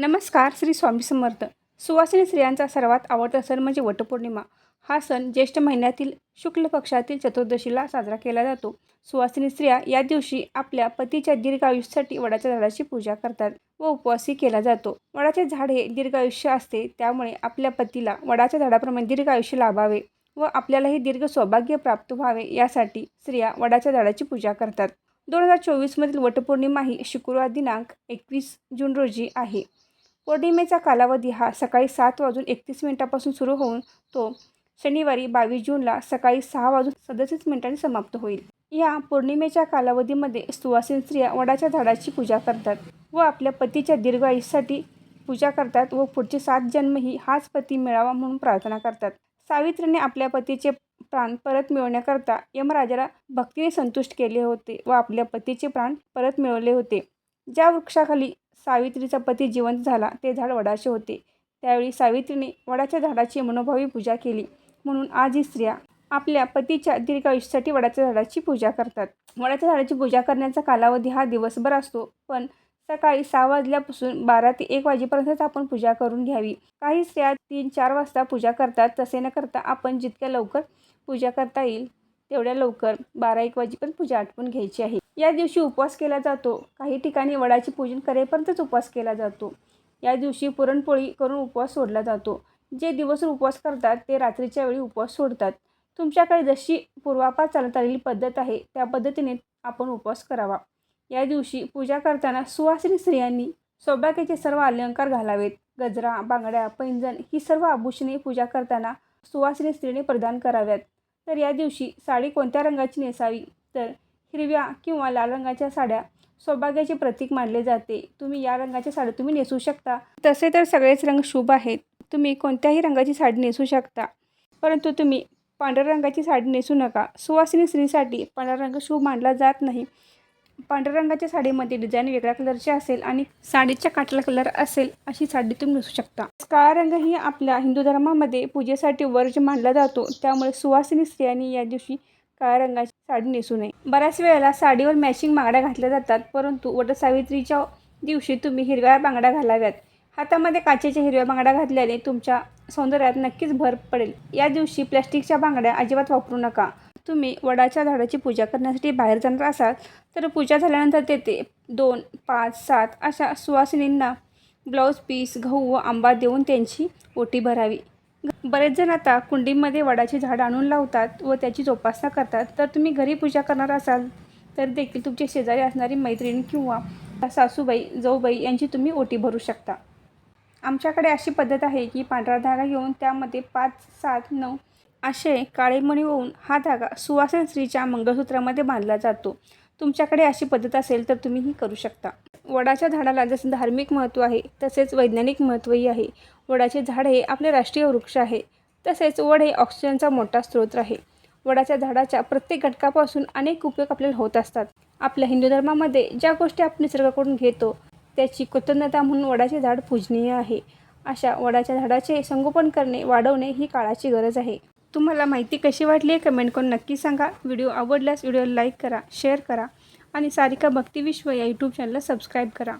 नमस्कार श्री स्वामी समर्थ. सुवासिनी स्त्रियांचा सर्वात आवडता सण म्हणजे वटपौर्णिमा. हा सण ज्येष्ठ महिन्यातील शुक्ल पक्षातील चतुर्दशीला साजरा केला जातो. सुवासिनी स्त्रिया या दिवशी आपल्या पतीच्या दीर्घायुष्यासाठी वडाच्या झाडाची पूजा करतात व उपवासही केला जातो. वडाचे झाड हे दीर्घायुष्य असते त्यामुळे आपल्या पतीला वडाच्या झाडाप्रमाणे दीर्घायुष्य लाभावे व आपल्यालाही दीर्घ सौभाग्य प्राप्त व्हावे यासाठी स्त्रिया वडाच्या झाडाची पूजा करतात. दोन हजार चोवीसमधील वटपौर्णिमा ही शुक्रवार दिनांक एकवीस जून रोजी आहे. पौर्णिमेचा कालावधी हा सकाळी सात वाजून एकतीस मिनिटापासून सुरू होऊन तो शनिवारी बावीस जूनला सकाळी सहा वाजून सदतीस मिनिटांनी समाप्त होईल. या पौर्णिमेच्या कालावधीमध्ये सुवासिन स्त्रिया वडाच्या झाडाची पूजा करतात व आपल्या पतीच्या दीर्घ आयुष्यासाठी पूजा करतात व पुढचे सात जन्मही हाच पती मिळावा म्हणून प्रार्थना करतात. सावित्रीने आपल्या पतीचे प्राण परत मिळवण्याकरता यमराजाला भक्तीने संतुष्ट केले होते व आपल्या पतीचे प्राण परत मिळवले होते. ज्या वृक्षाखाली सावित्रीचा पती जिवंत झाला. ते झाड वडाचे होते. त्यावेळी सावित्रीने वडाच्या झाडाची मनोभावी पूजा केली. म्हणून आज ही स्त्रिया आपल्या पतीच्या दीर्घायुष्यासाठी वडाच्या झाडाची पूजा करतात. वडाच्या झाडाची पूजा करण्याचा कालावधी हा दिवसभर असतो. पण सकाळी सहा वाजल्यापासून बारा ते एक वाजेपर्यंतच आपण पूजा करून घ्यावी. काही स्त्रिया तीन चार वाजता पूजा करतात. तसे न करता आपण जितक्या लवकर पूजा करता येईल तेवढ्या लवकर बारा एक वाजेपर्यंत पूजा आटपून घ्यायची आहे. या दिवशी उपवास केला जातो. काही ठिकाणी वडाची पूजन करेपर्यंतच उपवास केला जातो. या दिवशी पुरणपोळी करून उपवास सोडला जातो. जे दिवस उपवास करतात ते रात्रीच्या वेळी उपवास सोडतात. तुमच्याकडे जशी पूर्वापार चालत आलेली पद्धत आहे त्या पद्धतीने आपण उपवास करावा. या दिवशी पूजा करताना सुवासिनी स्त्रियांनी सौभाग्याचे सर्व अलंकार घालावेत. गजरा बांगड्या पैंजण ही सर्व आभूषणे पूजा करताना सुवासिनी स्त्रीने प्रदान कराव्यात. तर या दिवशी साडी कोणत्या रंगाची नेसावी? तर हिरव्या किंवा लाल रंगाच्या साड्या सौभाग्याचे प्रतीक मानले जाते. तुम्ही या रंगाच्या साड्या तुम्ही नेसू शकता. तसे तर सगळेच रंग शुभ आहेत. तुम्ही कोणत्याही रंगाची साडी नेसू शकता. परंतु तुम्ही पांढऱ्या रंगाची साडी नेसू नका. सुवासिनी स्त्रीसाठी पांढरा रंग शुभ मानला जात नाही. पांढऱ्या रंगाच्या साडीमध्ये डिझाईन वेगळ्या कलरची असेल आणि साडीच्या काटला कलर असेल अशी साडी तुम्ही नेसू शकता. काळा रंग ही आपल्या हिंदू धर्मामध्ये पूजेसाठी वर्ज मानला जातो. त्यामुळे सुवासिनी स्त्रियांनी या दिवशी काळ्या रंगाची साडी नेसू नये. बऱ्याच वेळेला साडीवर मॅचिंग बांगड्या घातल्या जातात परंतु वटसावित्रीच्या दिवशी तुम्ही हिरव्या बांगड्या घालाव्यात. हातामध्ये काचेच्या हिरव्या बांगड्या घातल्याने तुमच्या सौंदर्यात नक्कीच भर पडेल. या दिवशी प्लॅस्टिकच्या बांगड्या अजिबात वापरू नका. तुम्ही वडाच्या झाडाची पूजा करण्यासाठी बाहेर जाणार असाल तर पूजा झाल्यानंतर तेथे दोन पाच सात अशा सुवासिनींना ब्लाऊज पीस गहू व आंबा देऊन त्यांची ओटी भरावी. बरेच जण आता कुंडीमध्ये वडाचे झाड आणून लावतात व त्याची जोपासना करतात. तर तुम्ही घरी पूजा करणार असाल तर देखील तुमचे शेजारी असणारी मैत्रीण किंवा सासूबाई जाऊबाई यांची तुम्ही ओटी भरू शकता. आमच्याकडे अशी पद्धत आहे की पांढरा धागा घेऊन त्यामध्ये पाच सात नऊ असे काळे मणी होऊन हा धागा सुवासन स्त्रीच्या मंगळसूत्रामध्ये बांधला जातो. तुमच्याकडे अशी पद्धत असेल तर तुम्ही ही करू शकता. वडाच्या झाडाला जसं धार्मिक महत्त्व आहे तसेच वैज्ञानिक महत्त्वही आहे. वडाचे झाड हे आपले राष्ट्रीय वृक्ष आहे. तसेच वड हे ऑक्सिजनचा मोठा स्रोत आहे. वडाच्या झाडाच्या प्रत्येक घटकापासून अनेक उपयोग आपल्याला होत असतात. आपल्या हिंदू धर्मामध्ये ज्या गोष्टी आपण निसर्गाकडून घेतो त्याची कृतज्ञता म्हणून वडाचे झाड पूजनीय आहे. अशा वडाच्या झाडाचे संगोपन करणे वाढवणे ही काळाची गरज आहे. तुम्हाला माहिती कशी वाटली आहे कमेंट करून नक्की सांगा. व्हिडिओ आवडल्यास व्हिडिओला लाईक करा शेअर करा. आणि सारिका भक्ती विश्व या यूट्यूब चॅनलला सबस्क्राईब करा.